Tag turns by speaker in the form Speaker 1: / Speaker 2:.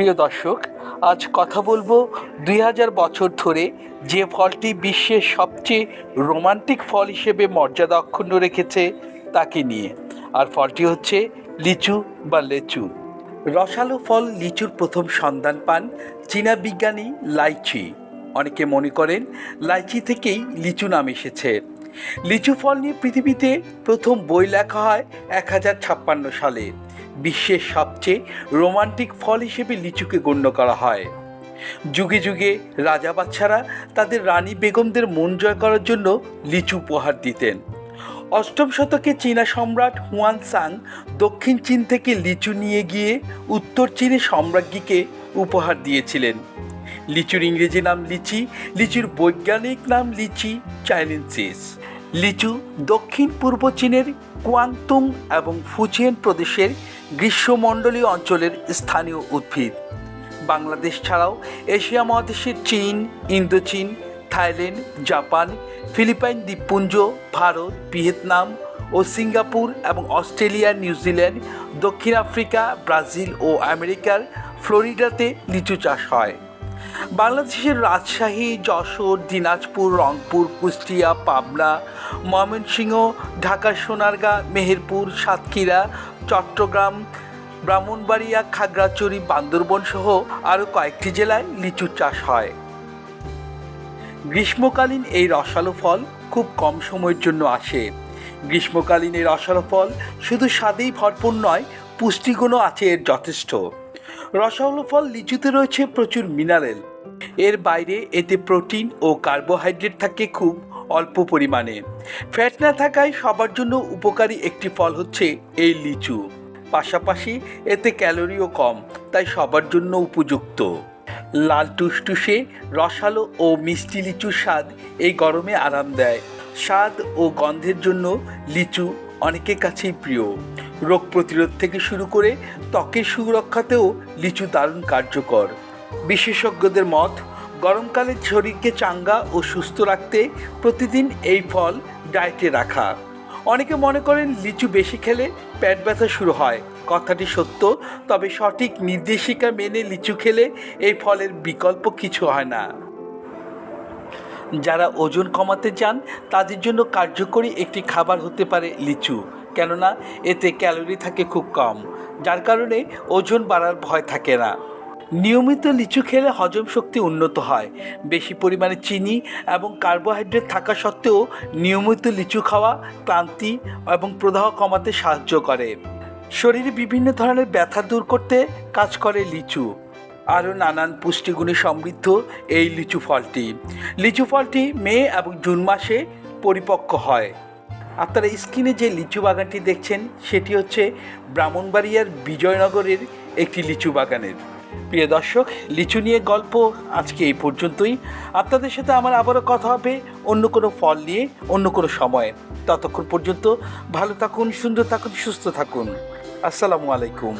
Speaker 1: প্রিয় দর্শক, আজ কথা বলব দুই হাজার বছর ধরে যে ফলটি বিশ্বের সবচেয়ে রোমান্টিক ফল হিসেবে মর্যাদা অক্ষুণ্ণ রেখেছে তাকে নিয়ে। আর ফলটি হচ্ছে লিচু বা লেচু। রসালো ফল লিচুর প্রথম সন্ধান পান চীনা বিজ্ঞানী লাইচি। অনেকে মনে করেন লাইচি থেকেই লিচু নাম এসেছে। লিচু ফল নিয়ে পৃথিবীতে প্রথম বই লেখা হয় এক হাজার ছাপ্পান্ন সালে। বিশ্বের সবচেয়ে রোমান্টিক ফল হিসেবে লিচুকে গণ্য করা হয়। যুগে যুগে রাজা বাচ্চারা তাদের রানী বেগমদের মন জয় করার জন্য লিচু উপহার দিতেন। অষ্টম শতকে চীনা সম্রাট হুয়ান সাং দক্ষিণ চীন থেকে লিচু নিয়ে গিয়ে উত্তর চীনে সম্রাজ্ঞীকে উপহার দিয়েছিলেন। লিচুর ইংরেজি নাম লিচি, লিচুর বৈজ্ঞানিক নাম লিচি চাইনেন্সিস লিচু দক্ষিণ পূর্ব চীনের কুয়াংতুং এবং ফুচিয়েন প্রদেশের গ্রীষ্মমণ্ডলীয় অঞ্চলের স্থানীয় উদ্ভিদ। বাংলাদেশ ছাড়াও এশিয়া মহাদেশের চীন, ইন্দোচীন, থাইল্যান্ড, জাপান, ফিলিপাইন দ্বীপপুঞ্জ, ভারত, ভিয়েতনাম ও সিঙ্গাপুর এবং অস্ট্রেলিয়া, নিউজিল্যান্ড, দক্ষিণ আফ্রিকা, ব্রাজিল ও আমেরিকার ফ্লোরিডাতে লিচু চাষ হয়। বাংলাদেশের রাজশাহী, যশোর, দিনাজপুর, রংপুর, কুষ্টিয়া, পাবনা, ময়মনসিংহ ঢাকার সোনারগাঁ, মেহেরপুর, সাতক্ষীরা, চট্টগ্রাম, ব্রাহ্মণবাড়িয়া, খাগড়াছড়ি বান্দরবন সহ আরও কয়েকটি জেলায় লিচু চাষ হয়। গ্রীষ্মকালীন এই রসালো ফল খুব কম সময়ের জন্য আসে। গ্রীষ্মকালীন এই রসালো ফল শুধু স্বাদেই ভরপুর নয়, পুষ্টিগুণও আছে এর যথেষ্ট। রসালো ফল লিচুতে রয়েছে প্রচুর মিনারেল। এর বাইরে এতে প্রোটিন ও কার্বোহাইড্রেট থাকে খুব অল্প পরিমাণে। ফ্যাট না থাকায় সবার জন্য উপকারী একটি ফল হচ্ছে এই লিচু। পাশাপাশি এতে ক্যালোরিও কম, তাই সবার জন্য উপযুক্ত। লাল টুসটুসে রসালো ও মিষ্টি লিচুর স্বাদ এই গরমে আরাম দেয়। স্বাদ ও গন্ধের জন্য লিচু অনেকের কাছেই প্রিয়। রোগ প্রতিরোধ থেকে শুরু করে ত্বকের সুরক্ষাতেও লিচু দারুণ কার্যকর। বিশেষজ্ঞদের মত, গরমকালে শরীরকে চাঙ্গা ও সুস্থ রাখতে প্রতিদিন এই ফল ডায়েটে রাখা। অনেকে মনে করেন লিচু বেশি খেলে পেট ব্যথা শুরু হয়। কথাটি সত্য, তবে সঠিক নির্দেশিকা মেনে লিচু খেলে এই ফলের বিকল্প কিছু হয় না। যারা ওজন কমাতে চান, তাদের জন্য কার্যকরী একটি খাবার হতে পারে লিচু। কেননা, এতে ক্যালোরি থাকে খুব কম, যার কারণে ওজন বাড়ার ভয় থাকে না। নিয়মিত লিচু খেলে হজম শক্তি উন্নত হয়। বেশি পরিমাণে চিনি এবং কার্বোহাইড্রেট থাকা সত্ত্বেও নিয়মিত লিচু খাওয়া ক্লান্তি এবং প্রদাহ কমাতে সাহায্য করে। শরীরে বিভিন্ন ধরনের ব্যথা দূর করতে কাজ করে লিচু। আরও নানান পুষ্টিগুণে সমৃদ্ধ এই লিচু ফলটি। লিচু ফলটি মে এবং জুন মাসে পরিপক্ক হয়। আপনারা স্ক্রিনে যে লিচু বাগানটি দেখছেন, সেটি হচ্ছে ব্রাহ্মণবাড়িয়ার বিজয়নগরের একটি লিচু বাগানের। প্রিয় দর্শক, লিচু নিয়ে গল্প আজকে এই পর্যন্তই। আপনাদের সাথে আমার আবারও কথা হবে অন্য কোনো ফল নিয়ে, অন্য কোনো সময়ে। ততক্ষণ পর্যন্ত ভালো থাকুন, সুন্দর থাকুন, সুস্থ থাকুন। আসসালামু আলাইকুম।